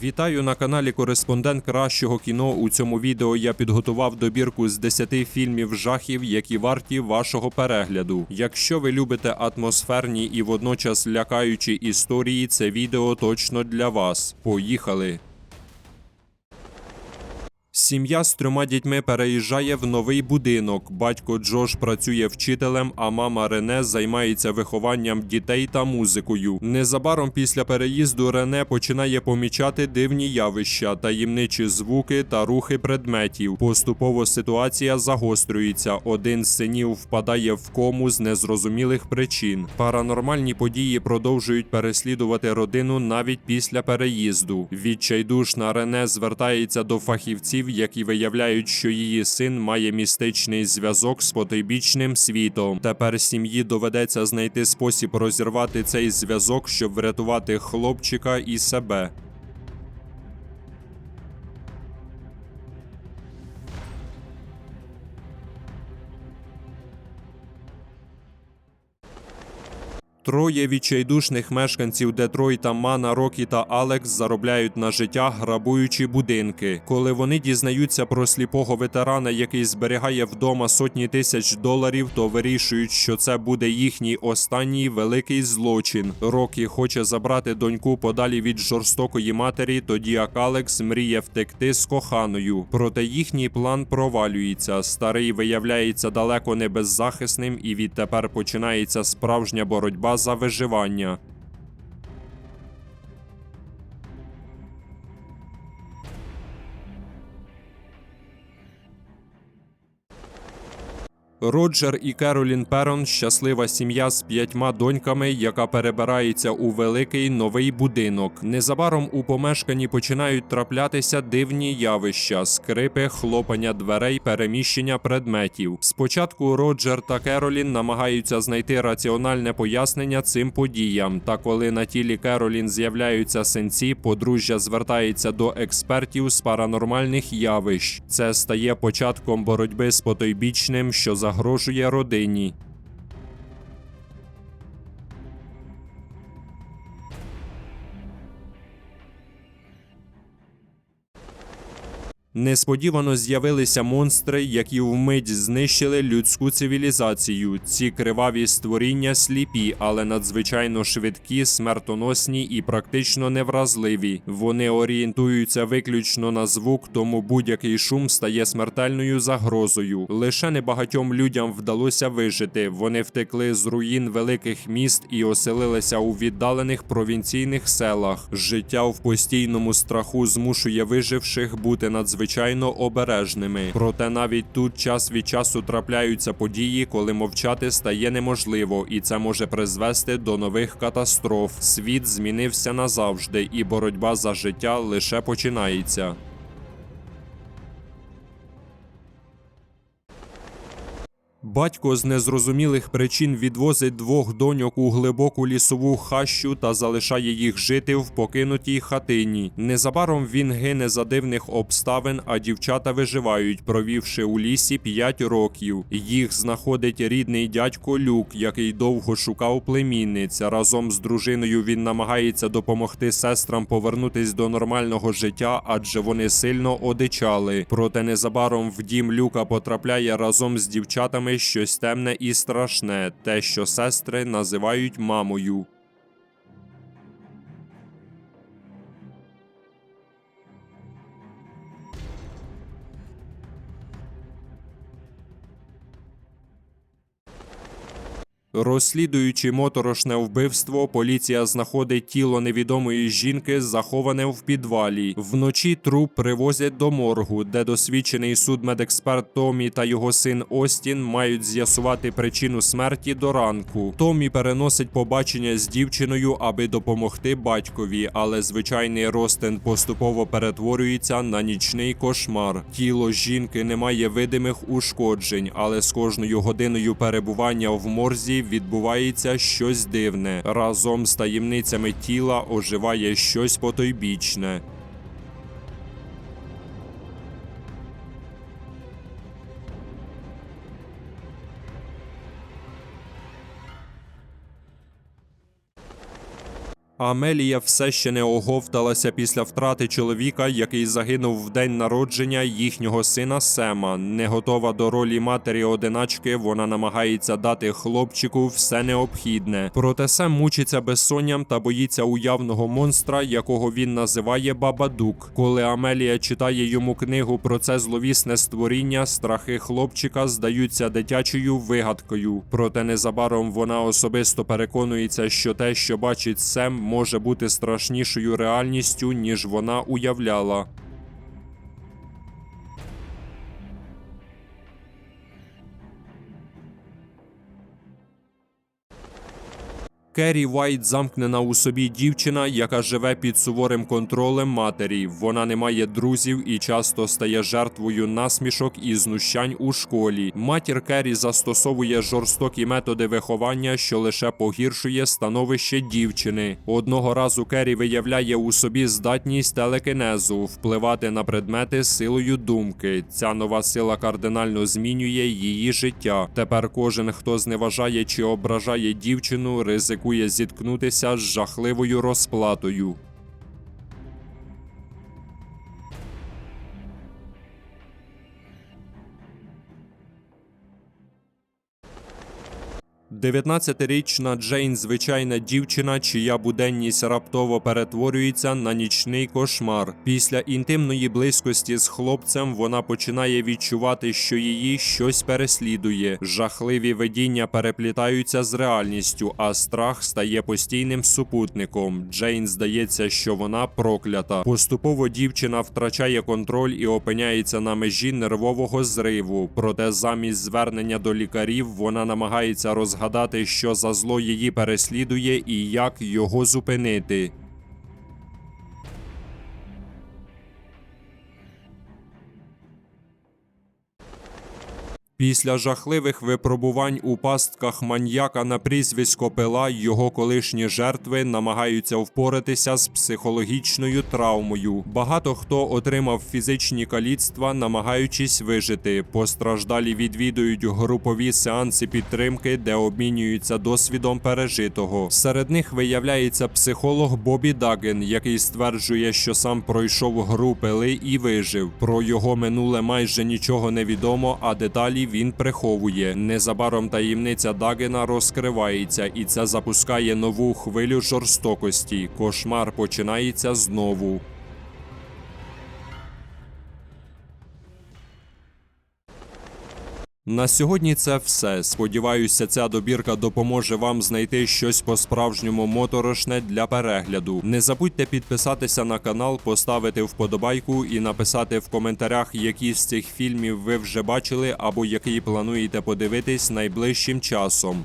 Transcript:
Вітаю на каналі Кореспондент кращого кіно. У цьому відео я підготував добірку з 10 фільмів жахів, які варті вашого перегляду. Якщо ви любите атмосферні і водночас лякаючі історії, це відео точно для вас. Поїхали! Сім'я з трьома дітьми переїжджає в новий будинок. Батько Джош працює вчителем, а мама Рене займається вихованням дітей та музикою. Незабаром після переїзду Рене починає помічати дивні явища, таємничі звуки та рухи предметів. Поступово ситуація загострюється. Один з синів впадає в кому з незрозумілих причин. Паранормальні події продовжують переслідувати родину навіть після переїзду. Відчайдушна Рене звертається до фахівців, які виявляють, що її син має містичний зв'язок з потойбічним світом. Тепер сім'ї доведеться знайти спосіб розірвати цей зв'язок, щоб врятувати хлопчика і себе. Троє відчайдушних мешканців Детройта Мана, Рокі та Алекс заробляють на життя, грабуючи будинки. Коли вони дізнаються про сліпого ветерана, який зберігає вдома сотні тисяч доларів, то вирішують, що це буде їхній останній великий злочин. Рокі хоче забрати доньку подалі від жорстокої матері, тоді як Алекс мріє втекти з коханою. Проте їхній план провалюється. Старий виявляється далеко не беззахисним, і відтепер починається справжня боротьба за виживання. Роджер і Керолін Перон щаслива сім'я з п'ятьма доньками, яка перебирається у великий новий будинок. Незабаром у помешканні починають траплятися дивні явища, скрипи, хлопання дверей, переміщення предметів. Спочатку Роджер та Керолін намагаються знайти раціональне пояснення цим подіям. Та коли на тілі Керолін з'являються синці, подружжя звертається до експертів з паранормальних явищ. Це стає початком боротьби з потойбічним, що загрожує родині. Несподівано з'явилися монстри, які вмить знищили людську цивілізацію. Ці криваві створіння сліпі, але надзвичайно швидкі, смертоносні і практично невразливі. Вони орієнтуються виключно на звук, тому будь-який шум стає смертельною загрозою. Лише небагатьом людям вдалося вижити. Вони втекли з руїн великих міст і оселилися у віддалених провінційних селах. Життя в постійному страху змушує виживших бути надзвичайно обережними. Проте навіть тут час від часу трапляються події, коли мовчати стає неможливо, і це може призвести до нових катастроф. Світ змінився назавжди, і боротьба за життя лише починається. Батько з незрозумілих причин відвозить двох доньок у глибоку лісову хащу та залишає їх жити в покинутій хатині. Незабаром він гине за дивних обставин, а дівчата виживають, провівши у лісі 5 років. Їх знаходить рідний дядько Люк, який довго шукав племінниць. Разом з дружиною він намагається допомогти сестрам повернутись до нормального життя, адже вони сильно одичали. Проте незабаром в дім Люка потрапляє разом з дівчатами щось темне і страшне, те, що сестри називають мамою. Розслідуючи моторошне вбивство, поліція знаходить тіло невідомої жінки, заховане в підвалі. Вночі труп привозять до моргу, де досвідчений судмедексперт Томі та його син Остін мають з'ясувати причину смерті до ранку. Томі переносить побачення з дівчиною, аби допомогти батькові, але звичайний Ростен поступово перетворюється на нічний кошмар. Тіло жінки не має видимих ушкоджень, але з кожною годиною перебування в морзі відбувається щось дивне. Разом з таємницями тіла оживає щось потойбічне. Амелія все ще не оговталася після втрати чоловіка, який загинув в день народження їхнього сина Сема. Не готова до ролі матері одиначки, вона намагається дати хлопчику все необхідне. Проте Сем мучиться безсонням та боїться уявного монстра, якого він називає Бабадук. Коли Амелія читає йому книгу про це зловісне створіння, страхи хлопчика здаються дитячою вигадкою. Проте незабаром вона особисто переконується, що те, що бачить Сем, може бути страшнішою реальністю, ніж вона уявляла. Керрі Вайт замкнена у собі дівчина, яка живе під суворим контролем матері. Вона не має друзів і часто стає жертвою насмішок і знущань у школі. Матір Керрі застосовує жорстокі методи виховання, що лише погіршує становище дівчини. Одного разу Керрі виявляє у собі здатність телекінезу впливати на предмети силою думки. Ця нова сила кардинально змінює її життя. Тепер кожен, хто зневажає чи ображає дівчину, ризикує зіткнутися з жахливою розплатою. Дев'ятнадцятирічна Джейн звичайна дівчина, чия буденність раптово перетворюється на нічний кошмар. Після інтимної близькості з хлопцем вона починає відчувати, що її щось переслідує. Жахливі видіння переплітаються з реальністю, а страх стає постійним супутником. Джейн здається, що вона проклята. Поступово дівчина втрачає контроль і опиняється на межі нервового зриву. Проте замість звернення до лікарів вона намагається розгадати, що за зло її переслідує і як його зупинити. Після жахливих випробувань у пастках маньяка на прізвисько Пила його колишні жертви намагаються впоратися з психологічною травмою. Багато хто отримав фізичні каліцтва, намагаючись вижити. Постраждалі відвідують групові сеанси підтримки, де обмінюються досвідом пережитого. Серед них виявляється психолог Бобі Даген, який стверджує, що сам пройшов гру пили і вижив. Про його минуле майже нічого не відомо, а деталі він приховує. Незабаром таємниця Дагена розкривається, і це запускає нову хвилю жорстокості. Кошмар починається знову. На сьогодні це все. Сподіваюся, ця добірка допоможе вам знайти щось по-справжньому моторошне для перегляду. Не забудьте підписатися на канал, поставити вподобайку і написати в коментарях, які з цих фільмів ви вже бачили або який плануєте подивитись найближчим часом.